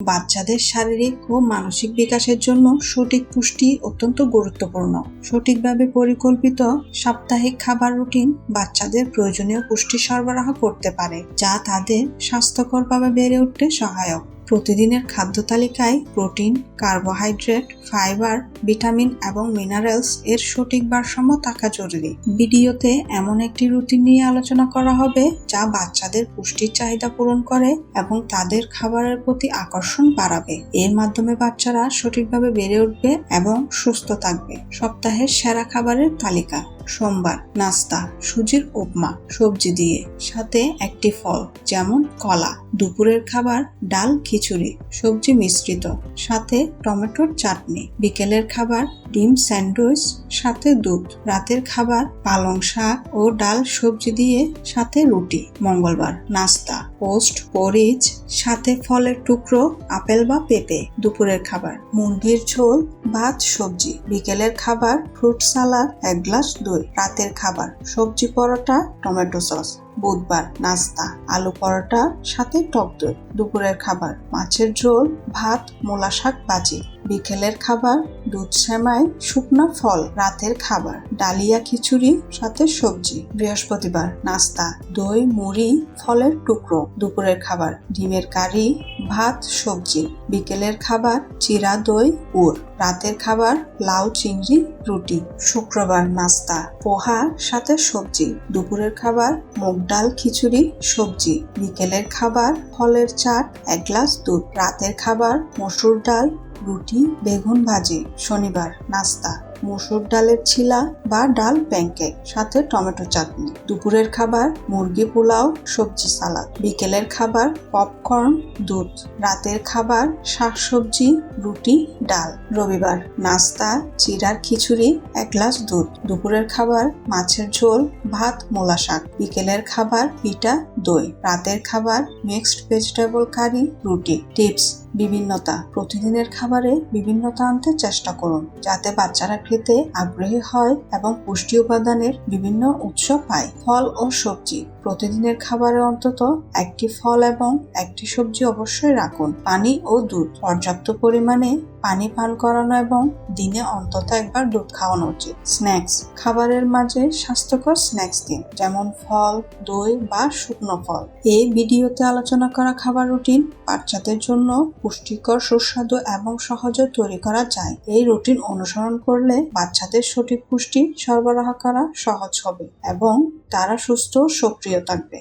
বাচ্চাদের শারীরিক ও মানসিক বিকাশের জন্য সঠিক পুষ্টি অত্যন্ত গুরুত্বপূর্ণ। সঠিকভাবে পরিকল্পিত সাপ্তাহিক খাবার রুটিন বাচ্চাদের প্রয়োজনীয় পুষ্টি সরবরাহ করতে পারে, যা তাদের স্বাস্থ্যকরভাবে বেড়ে উঠতে সহায়ক। প্রতিদিনের খাদ্য তালিকায় প্রোটিন, কার্বোহাইড্রেট, ফাইবার, ভিটামিন এবং মিনারেলস এর সঠিক ভারসাম্য থাকা জরুরি। ভিডিওতে এমন একটি রুটিন নিয়ে আলোচনা করা হবে যা বাচ্চাদের পুষ্টির চাহিদা পূরণ করে এবং তাদের খাবারের প্রতি আকর্ষণ বাড়াবে। এর মাধ্যমে বাচ্চারা সঠিকভাবে বেড়ে উঠবে এবং সুস্থ থাকবে। সপ্তাহের সেরা খাবারের তালিকা। সোমবার, নাস্তা, সুজির উপমা, সবজি দিয়ে, সাথে একটি ফল, যেমন কলা। দুপুরের খাবার, ডাল, খিচুড়ি, সবজি মিশ্রিত, সাথে টমেটোর চাটনি। বিকেলের খাবার, ডিম স্যান্ডউইচ, সাথে দুধ। রাতের খাবার, পালং শাক ও ডাল সবজি দিয়ে, সাথে রুটি। মঙ্গলবার, নাস্তা। পোস্ট, পরিচ, সাথে ফলের টুকরো, আপেল বা পেঁপে, দুপুরের খাবার, মুরগির ঝোল, ভাত, সবজি, বিকেলের খাবার, ফ্রুট সালাদ, এক গ্লাস দই, রাতের খাবার, সবজি পরোটা, টমেটো সস। বুধবার নাস্তা, আলু পরোটা, সাথে টক দই, দুপুরের খাবার, মাছের ঝোল, ভাত, মূলা শাক, ভাজি, বিকেলের খাবার, দুধ সেমাই, শুকনো ফল, রাতের খাবার, ডালিয়া খিচুড়ি, সাথে সবজি, বৃহস্পতিবার নাস্তা, দই, মুড়ি, ফলের টুকরো, দুপুরের খাবার, ডিমের কারি, ভাত, সবজি, বিকেলের খাবার, চিরা দই উর রাতের খাবার, লাউ, চিংড়ি, রুটি, শুক্রবার নাস্তা, পোহা, সাথে সবজি, দুপুরের খাবার, মুগ ডাল, খিচুড়ি, সবজি, বিকেলের খাবার, ফলের চাট, এক গ্লাস দুধ, রাতের খাবার, মসুর ডাল, রুটি, বেগুন ভাজি, শনিবার নাস্তা, মসুর ডালের ছিলা বা ডাল প্যানকেক, সাথে টমেটো চাটনি, দুপুরের খাবার, মুরগি পোলাও, সবজি সালাদ, বিকেলের খাবার, পপকর্ন, দুধ, রাতের খাবার, শাকসবজি, রুটি, ডাল রবিবার। নাস্তা চিরার খিচুড়ি, এক গ্লাস দুধ, দুপুরের খাবার, মাছের ঝোল, ভাত, মোলা শাক, বিকেলের খাবার, পিঠা, দই, রাতের খাবার মিক্সড ভেজিটেবল কারি রুটি টিপস বিভিন্নতা। প্রতিদিনের খাবারে বিভিন্নতা আনতে চেষ্টা করুন, যাতে বাচ্চারা খেতে আগ্রহী হয় এবং পুষ্টি উপাদানের বিভিন্ন উৎস পায়। ফল ও সবজি। প্রতিদিনের খাবারে অন্তত একটি ফল এবং একটি সবজি অবশ্যই রাখুন। পানি ও দুধ। পর্যাপ্ত পরিমাণে পানি পান করানো এবং দিনে অন্তত একবার দুধ খাওয়ানো উচিত। স্ন্যাক্স। খাবারের মাঝে স্বাস্থ্যকর স্ন্যাক্স দিন, যেমন ফল, দই বা শুকনো ফল। এই ভিডিওতে আলোচনা করা খাবার রুটিন বাচ্চাদের জন্য পুষ্টিকর, সুস্বাদু এবং সহজে তৈরি করা যায়। এই রুটিন অনুসরণ করলে বাচ্চাদের সঠিক পুষ্টি সরবরাহ করা সহজ হবে এবং তারা সুস্থ সক্রিয় থাকবে।